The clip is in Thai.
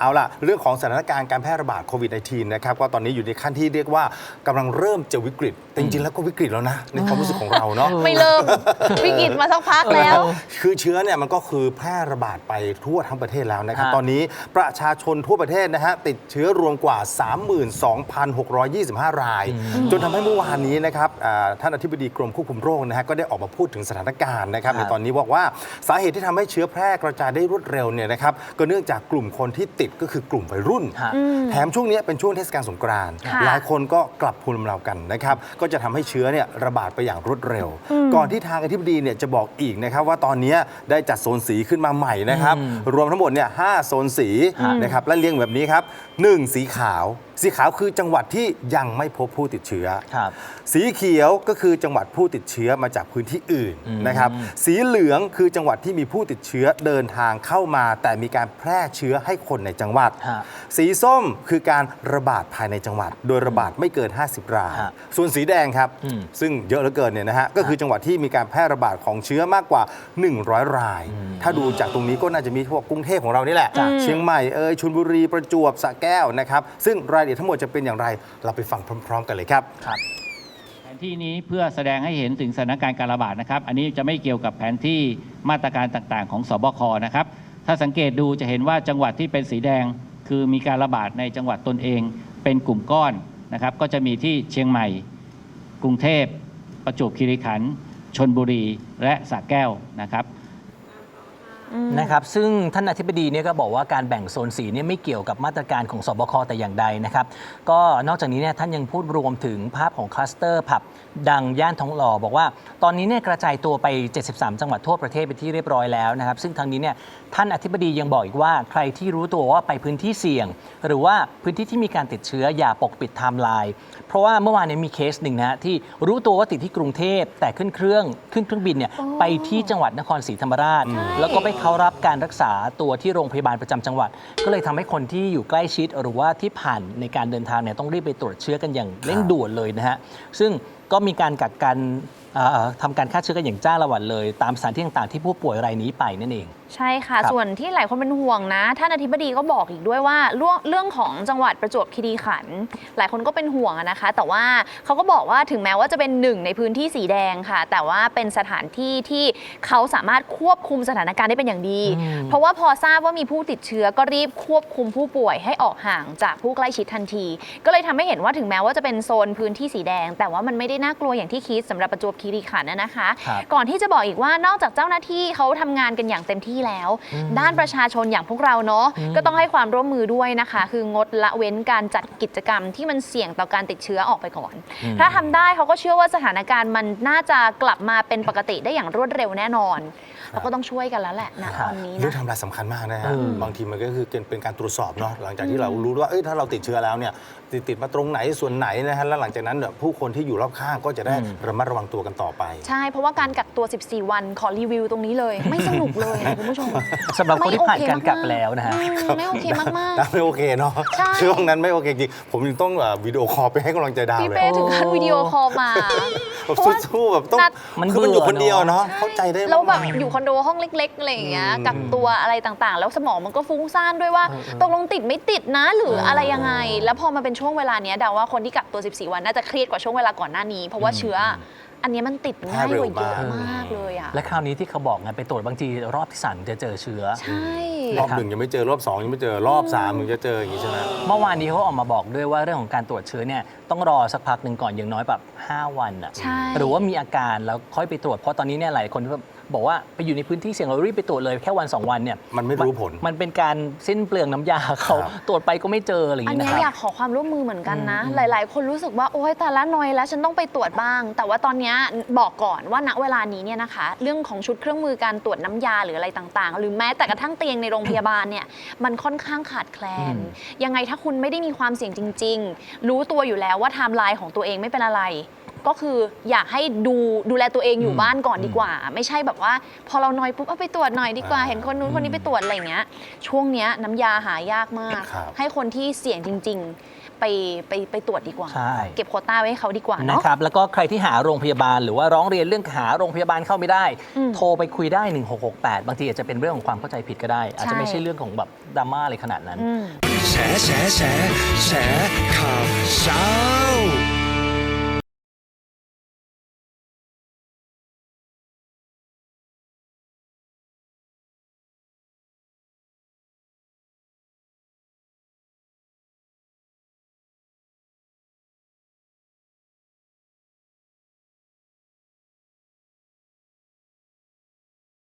เอาล่ะ เรื่องของสถานการณ์การแพร่ระบาดโควิด -19 นะครับก็ตอนนี้อยู่ในขั้นที่เรียกว่ากำลังเริ่มจะวิกฤตแต่จริงๆ แล้วก็วิกฤตแล้วนะ ในความรู้สึกของเราเนาะไม่เริ่ม วิกฤตมาสักพักแล้ว คือเชื้อเนี่ยมันก็คือแพร่ระบาดไปทั่วทั้งประเทศแล้วนะครับฮะตอนนี้ประชาชนทั่วประเทศนะฮะติดเชื้อรวมกว่า 32,625 ราย จนทำให้เมื่อวานนี้นะครับอ่าท่านอธิบดีกรมควบคุมโรคนะฮะก็ได้ออกมาพูดถึงสถานการณ์นะครับฮะในตอนนี้บอกว่าสาเหตุที่ทำให้เชื้อแพร่กระจายได้รวดเร็วเนี่ยนะครับก็เนื่องจากกลุ่มคนที่ติดก็คือกลุ่มวัยรุ่นฮะแถมช่วงนี้เป็นช่วงเทศกาลสงกรานต์ค่ะหลายคนก็กลับภูมิลำเนากันนะครับก็จะทำให้เชื้อเนี่ยระบาดไปอย่างรวดเร็ว ก่อนที่ทางอธิบดีเนี่ยจะบอกอีกนะครับว่าตอนนี้ได้จัดโซนสีขึ้นมาใหม่นะครับอืมรวมทั้งหมดเนี่ยห้าโซนสีนะครับและเรียงแบบนี้ครับหนึ่งสีขาวสีขาวคือจังหวัดที่ยังไม่พบผู้ติดเชื้อ ครับ สีเขียวก็คือจังหวัดผู้ติดเชื้อมาจากพื้นที่อื่นอืมนะครับ สีเหลืองคือจังหวัดที่มีผู้ติดเชื้อเดินทางเข้ามา แต่มีการแพร่เชื้อให้คนในจังหวัด ฮะสีส้มคือการระบาดภายในจังหวัด โดยระบาดไม่เกิน 50 ราย ฮะส่วนสีแดงครับ อืม ซึ่งเยอะเหลือเกินเนี่ยนะฮะ ก็คือจังหวัดที่มีการแพร่ระบาดของเชื้อมากกว่า 100 ราย ถ้าดูจากตรงนี้ก็น่าจะมีพวกกรุงเทพของเรานี่แหละจ้ะเชียงใหม่เอ่ยชลบุรีประจวบสระแก้วนะครับ ซึ่งรายละเอียดทั้งหมดจะเป็นอย่างไร เราไปฟังพร้อม ๆ กันเลยครับ ครับ แผนที่นี้เพื่อแสดงให้เห็นถึงสถานการณ์การระบาดนะครับ อันนี้จะไม่เกี่ยวกับแผนที่มาตรการต่างๆ ของสบคนะครับ ถ้าสังเกตดูจะเห็นว่าจังหวัดที่เป็นสีแดง คือมีการระบาดในจังหวัดตนเอง เป็นกลุ่มก้อนนะครับ ก็จะมีที่เชียงใหม่ กรุงเทพ ประจวบคีรีขันธ์ชนบุรีและสระแก้วนะครับ นะครับซึ่งท่านอธิบดีเนี่ยก็บอกว่าการแบ่งโซนสีเนี่ยไม่เกี่ยวกับมาตรการของสบคแต่อย่างใดนะครับก็นอกจากนี้เนี่ยท่านยังพูดรวมถึงภาพของคลัสเตอร์ผับดังย่านทองหล่อบอกว่าตอนนี้เนี่ยกระจายตัวไป 73 จังหวัดทั่วประเทศไปนที่เรียบร้อยแล้วนะครับซึ่งทางนี้เนี่ยท่านอธิบดียังบอกอีกว่าใครที่รู้ตัวว่าไปพื้นที่เสี่ยง หรือว่าพื้นที่ที่มีการติดเชื้ออย่าปกปิดไทม์ไลน์เพราะว่าเมื่อวานเนี้มีเคสหนึ่งนะฮะที่รู้ตัวว่าติดที่กรุงเทพแต่ขึ้นเครื่องขึ้นเครื่องบินเนี่ยโอ้ไปที่จังหวัดนครศรีธรรมราช แล้วก็ไปเข้ารับับการรักษาตัวที่โรงพยาบาลประจำจังหวัด ก็เลยทำให้คนที่อยู่ใกล้ชิดหรือว่าที่ผ่านในการเดินทางเนี่ยต้องรีบไปตรวจเชื้อกันอย่างเร่งด่วนเลยนะฮะซึ่งก็มีการกักกันเอ่อทำการฆ่าเชื้อกันอย่างจ้าละวันเลย ตามสถานที่ต่างๆที่ผู้ป่วยรายนี้ไปนั่นเอง ใช่ค่ะ ครับส่วนที่หลายคนเป็นห่วงนะ ท่านอธิบดีก็บอกอีกด้วยว่าเรื่องเรื่องของจังหวัดประจวบคีรีขันธ์หลายคนก็เป็นห่วงอะนะคะ แต่ว่าเขาก็บอกว่าถึงแม้ว่าจะเป็นหนึ่งในพื้นที่สีแดงค่ะ แต่ว่าเป็นสถานที่ที่เขาสามารถควบคุมสถานการณ์ได้เป็นอย่างดี อืม เพราะว่าพอทราบว่ามีผู้ติดเชื้อก็รีบควบคุมผู้ป่วยให้ออกห่างจากผู้ใกล้ชิดทันที ก็เลยทำให้เห็นว่าถึงแม้ว่าจะเป็นโซนพื้นที่สีแดง แต่ว่ามันไม่ได้น่ากลัวอย่างที่คิดสำหรับประจวบคีรีขันธ์นะนะคะ ครับ ก่อนที่จะบอกอีกว่านอกจากเจ้าหน้าที่เขาทำงานกันอย่างเต็มที่แล้วอืมด้านประชาชนอย่างพวกเราเนาะอืมก็ต้องให้ความร่วมมือด้วยนะคะ คืองดละเว้นการจัดกิจกรรมที่มันเสี่ยงต่อการติดเชื้อออกไปก่อนอืมถ้าทำได้เขาก็เชื่อว่าสถานการณ์มันน่าจะกลับมาเป็นปกติได้อย่างรวดเร็วแน่นอนเราก็ต้องช่วยกันแล้วแหละนะตอนนี้เรื่องนะทำลายสำคัญมากนะฮะอืมบางทีมันก็คือเป็นการตรวจสอบเนาะหลังจากที่เรารู้ว่าเอ้ยถ้าเราติดเชื้อแล้วเนี่ยติดติดมาตรงไหนส่วนไหนนะฮะแล้วหลังจากนั้นเนี่ยผู้คนที่อยู่รอบข้างก็จะได้อืมระมัดระวังตัวกันต่อไป ใช่เพราะว่าการกักตัว 14 วันขอรีวิวตรงนี้เลย ไม่สนุกเลยนะคุณผู้ชมสำหรับคนที่ผ่านการกักไม่โอเคมๆแล้วนะฮะอืมไม่โอเคมากดาวไม่โอเคเนาะใช่ ช่วงนั้นไม่โอเคจริงผมยังต้องเอ่อวิดีโอคอลไปให้กำลังใจดาๆวพี่เลยเป้ถึงขั้นวิดีโอคอลมา แบบเพราะว่าสู้ๆแบบต้องนัด มันคือมันอยู่เบื่อคนเดียวเนอะเนาะเข้าใจได้แล้วแบบมากอยู่คอนโดห้องเล็กๆอะไรอย่างเงี้ยอืมกักตัวอะไรต่างๆ แล้วสมองมันก็ฟุ้งซ่านด้วยว่าเออเออตกลงติดไม่ติดนะหรือเออออะไรยังไง แล้วพอมาเป็นช่วงเวลาเนี้ยเดาว่าคนที่กักตัว 14 วันน่าจะเครียดกว่าช่วงเวลาก่อนหน้านี้ เพราะว่าเชื้อออันเนี้ยมันติดง่ายกว่าเยอะมากเลยอะ และคราวนี้ที่เขาบอกไงไปตรวจบางทีรอบที่สามจะเจอเชื้อ ใช่ รอบหนึ่งยังไม่เจอรอบสองยังไม่เจอรอบสามถึงจะเจออย่างนี้ใช่ไหมเมื่อวานนี้เขาออกมาบอกด้วยว่าเรื่องของการตรวจเชื้อเนี่ยต้องรอสักพักหนึ่งก่อนอย่างน้อยแบบ5 วันอะใช่ หรือว่ามีอาการแล้วค่อยไปตรวจเพราะตอนนี้เนี่ยหลายคนบ อกว่าไปอยู่ในพื้นที่เสี่ยงเรารีบไปตรวจเลยแค่วัน 2 วันเนี่ยมันไม่รู้ผล มันเป็นการสิ้นเปลืองน้ำยาเขาครับตรวจไปก็ไม่เจออะไรอย่างอันนี้เนี้นะยคอรัยาบกขอความร่วมมือเหมือนกันนะอืมหลาย ๆ คนรู้สึกว่าโอ๊ยแต่ละนอยแล้วฉันต้องไปตรวจบ้าง แต่ว่าตอนเนี้ยบอกก่อนว่าณเวลานี้เนี่ยนะคะ เรื่องของชุดเครื่องมือการตรวจน้ำยาหรืออะไรต่าง ๆ หรือแม้แต่กระทั่งเตียงในโรงพยาบาลเนี่ยมันค่อนข้างขาดแคลนอืมยังไงถ้าคุณไม่ได้มีความเสี่ยงจริง ๆ รู้ตัวอยู่แล้วว่าไทม์ไลน์ของตัวเองไม่เป็นอะไร ก็คืออยากให้ดูดูแลตัวเองอยู่อืมบ้านก่อนดีกว่า ไม่ใช่แบบว่า พอเรานอยปุ๊บเอาไปตรวจหน่อยดีกว่าอ่า เห็นคนนู้นคนนี้ไปตรวจอะไรอย่างเงี้ย ช่วงเนี้ยน้ำยาหายากมาก ครับให้คนที่เสี่ยงจริง ๆ ไปไปไปตรวจดีกว่า ใช่ เก็บโควต้าไว้ให้เขาดีกว่านะเนาะ ครับแล้วก็ใครที่หาโรงพยาบาลหรือว่าร้องเรียนเรื่องหาโรงพยาบาลเข้าไม่ได้ อืมโทรไปคุยได้ 1668 บางทีอาจจะเป็นเรื่องของความเข้าใจผิดก็ได้ อาจจะไม่ใช่ใช่ เรื่องของแบบดราม่าอะไรขนาดนั้น อืม แฉแฉแฉแฉข่าวเช้า